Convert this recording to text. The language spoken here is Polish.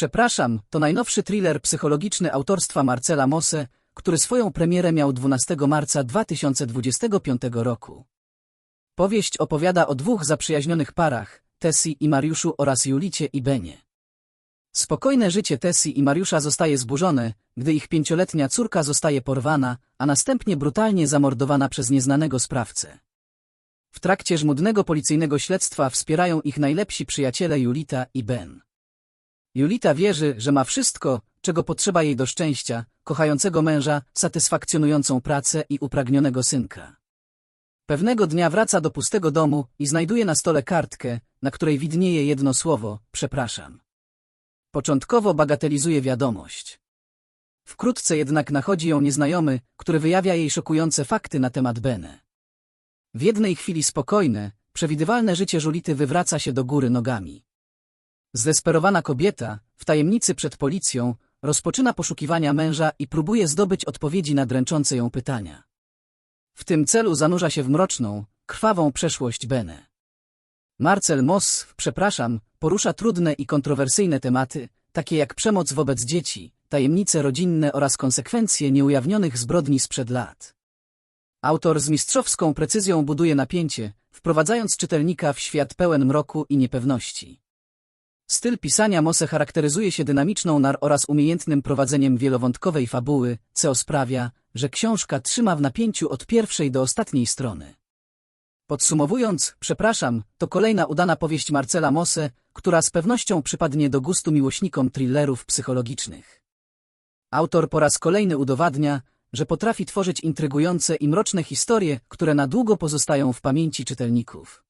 Przepraszam, to najnowszy thriller psychologiczny autorstwa Marcela Mosse, który swoją premierę miał 12 marca 2025 roku. Powieść opowiada o dwóch zaprzyjaźnionych parach, Tessie i Mariuszu oraz Julicie i Benie. Spokojne życie Tessie i Mariusza zostaje zburzone, gdy ich pięcioletnia córka zostaje porwana, a następnie brutalnie zamordowana przez nieznanego sprawcę. W trakcie żmudnego policyjnego śledztwa wspierają ich najlepsi przyjaciele Julita i Ben. Julita wierzy, że ma wszystko, czego potrzeba jej do szczęścia, kochającego męża, satysfakcjonującą pracę i upragnionego synka. Pewnego dnia wraca do pustego domu i znajduje na stole kartkę, na której widnieje jedno słowo – przepraszam. Początkowo bagatelizuje wiadomość. Wkrótce jednak nachodzi ją nieznajomy, który wyjawia jej szokujące fakty na temat Bene. W jednej chwili spokojne, przewidywalne życie Żulity wywraca się do góry nogami. Zdesperowana kobieta, w tajemnicy przed policją, rozpoczyna poszukiwania męża i próbuje zdobyć odpowiedzi na dręczące ją pytania. W tym celu zanurza się w mroczną, krwawą przeszłość Bene. Marcel Moss, przepraszam, porusza trudne i kontrowersyjne tematy, takie jak przemoc wobec dzieci, tajemnice rodzinne oraz konsekwencje nieujawnionych zbrodni sprzed lat. Autor z mistrzowską precyzją buduje napięcie, wprowadzając czytelnika w świat pełen mroku i niepewności. Styl pisania Mosse charakteryzuje się dynamiczną nar oraz umiejętnym prowadzeniem wielowątkowej fabuły, co sprawia, że książka trzyma w napięciu od pierwszej do ostatniej strony. Podsumowując, przepraszam, to kolejna udana powieść Marcela Mosse, która z pewnością przypadnie do gustu miłośnikom thrillerów psychologicznych. Autor po raz kolejny udowadnia, że potrafi tworzyć intrygujące i mroczne historie, które na długo pozostają w pamięci czytelników.